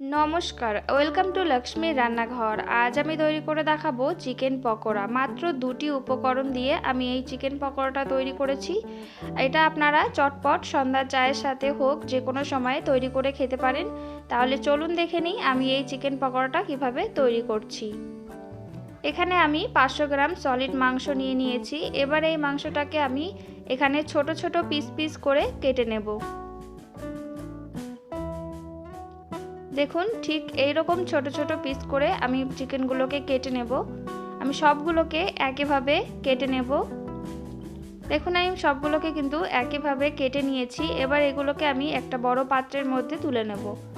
নমস্কার, welcome to লক্ষ্মীর রান্নাঘর। আজ আমি তৈরি করে দেখাবো চিকেন পকোড়া। মাত্র দুটি উপকরণ দিয়ে আমি এই চিকেন পকোড়াটা তৈরি করেছি। এটা আপনারা চটপট সন্ধ্যার চায়ের সাথে হোক যে কোনো সময়ে তৈরি করে খেতে পারেন। তাহলে চলুন দেখে নিই আমি এই চিকেন পকোড়াটা কীভাবে তৈরি করছি। এখানে আমি পাঁচশো গ্রাম সলিড মাংস নিয়ে নিয়েছি। এবার এই মাংসটাকে আমি এখানে ছোট ছোট পিস পিস করে কেটে নেব। দেখুন, ঠিক এই রকম ছোট ছোট পিস করে আমি চিকেনগুলোকে কেটে নেব। আমি সবগুলোকে একইভাবে কেটে নেব। দেখুন, আমি সবগুলোকে কিন্তু একইভাবে কেটে নিয়েছি। এবার এগুলোকে আমি একটা বড় পাত্রের মধ্যে তুলে নেব।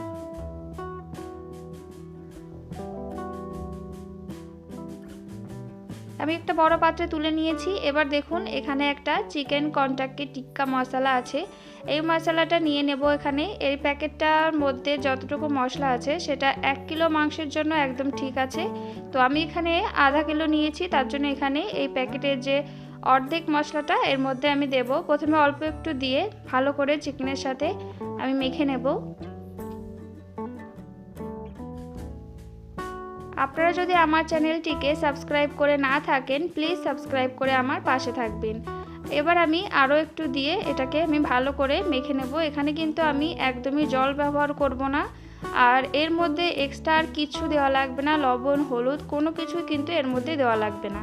আমি একটা বড় পাত্রে তুলে নিয়েছি। এবার দেখুন, এখানে একটা চিকেন কন্টাক্কি টিক্কা মশলা আছে। এই মশলাটা নিয়ে নেব এখানে। এই প্যাকেটটার মধ্যে যতটুকু মশলা আছে, সেটা এক কিলো মাংসের জন্য একদম ঠিক আছে। তো আমি এখানে আধা কিলো নিয়েছি, তার জন্য এখানে এই প্যাকেটের যে অর্ধেক মশলাটা, এর মধ্যে আমি দেব। প্রথমে অল্প একটু দিয়ে ভালো করে চিকেনের সাথে আমি মেখে নেব। আপনারা যদি আমার চ্যানেলটিকে সাবস্ক্রাইব করে না থাকেন, প্লিজ সাবস্ক্রাইব করে আমার পাশে থাকবেন। এবার আমি আরও একটু দিয়ে এটাকে আমি ভালো করে মেখে নেব। এখানে কিন্তু আমি একদমই জল ব্যবহার করব না। আর এর মধ্যে এক্সট্রা আর কিছু দেওয়া লাগবে না, লবণ, হলুদ, কোনো কিছু কিন্তু এর মধ্যে দেওয়া লাগবে না।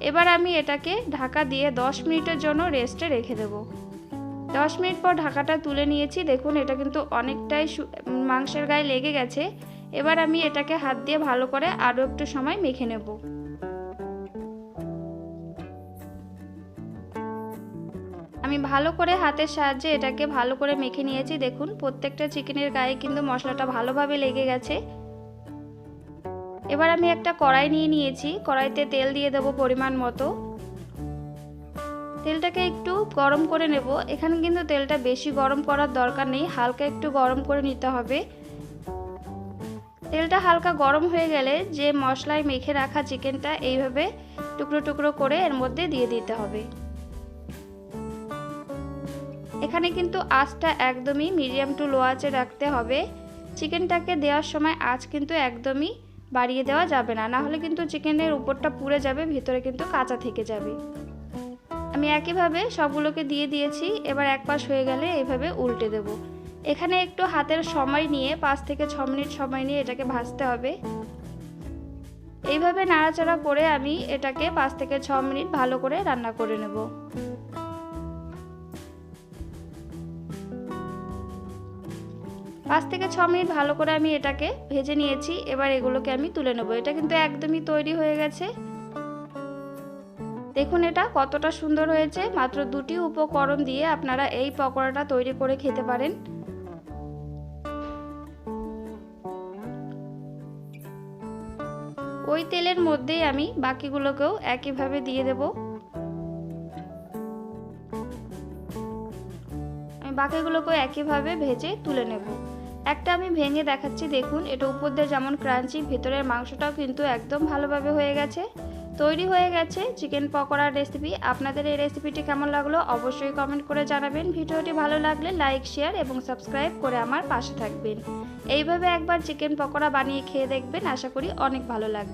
এবার আমি এটাকে ঢাকা দিয়ে 10 মিনিটের জন্য রেস্টে রেখে দেব। 10 মিনিট পর ঢাকাটা তুলে নিয়েছি। দেখুন, এটা কিন্তু অনেকটাই মাংসের গায়ে লেগে গেছে। এবার আমি এটাকে হাত দিয়ে ভালো করে আরও একটু সময় মেখে নেব। আমি ভালো করে হাতের সাহায্যে এটাকে ভালো করে মেখে নিয়েছি। দেখুন, প্রত্যেকটা চিকেনের গায়ে কিন্তু মশলাটা ভালোভাবে লেগে গেছে। এবার আমি একটা কড়াই নিয়ে নিয়েছি। কড়াইতে তেল দিয়ে দেবো পরিমাণ মতো। তেলটাকে একটু গরম করে নেব। এখানে কিন্তু তেলটা বেশি গরম করার দরকার নেই। হালকা একটু গরম করে নিতে হবে। তেলটা হালকা গরম হয়ে গেলে যে মশলায় মেখে রাখা চিকেনটা এইভাবে টুকরো টুকরো করে এর মধ্যে দিয়ে দিতে হবে। এখানে কিন্তু আঁচটা একদমই মিডিয়াম টু লো আঁচে রাখতে হবে। চিকেনটাকে দেওয়ার সময় আঁচ কিন্তু একদমই বাড়িয়ে দেওয়া যাবে না নাহলে কিন্তু চিকেনের উপরটা পুড়ে যাবে, ভিতরে কিন্তু কাঁচা থেকে যাবে। আমি একইভাবে সবগুলোকে দিয়ে দিয়েছি, এবার এক পাশ হয়ে গেলে এইভাবে উল্টে দেব। এখানে একটু হাতের সময় নিয়ে, পাঁচ থেকে ছ মিনিট সময় নিয়ে এটাকে ভাজতে হবে। এইভাবে নাড়াচাড়া করে আমি এটাকে পাঁচ থেকে ছ মিনিট ভালো করে রান্না করে নেব। পাঁচ থেকে ছ মিনিট ভালো করে আমি এটাকে ভেজে নিয়েছি, এবার এগুলোকে আমি তুলে নেব। এটা কিন্তু একদমই তৈরি হয়ে গেছে। দেখুন এটা কতটা সুন্দর হয়েছে। মাত্র দুটি উপকরণ দিয়ে আপনারা এই পকোড়াটা তৈরি করে খেতে পারেন। ওই তেলের মধ্যেই আমি বাকিগুলোকেও একইভাবে দিয়ে দেব। আমি বাকিগুলোকেও একইভাবে ভেজে তুলে নেব। একটা আমি ভেঙে দেখাচ্ছি, দেখুন, এটা উপর দিয়ে যেমন ক্রাঞ্চি, ভেতরের মাংসটাও কিন্তু একদম ভালোভাবে হয়ে গেছে। তৈরি হয়ে গেছে চিকেন পকোড়ার রেসিপি। আপনাদের এই রেসিপিটি কেমন লাগল অবশ্যই কমেন্ট করে জানাবেন। ভিডিওটি ভালো লাগলে লাইক, শেয়ার এবং সাবস্ক্রাইব করে আমার পাশে থাকবেন। এইভাবে একবার চিকেন পকোড়া বানিয়ে খেয়ে দেখবেন। আশা করি অনেক ভালো লাগবে।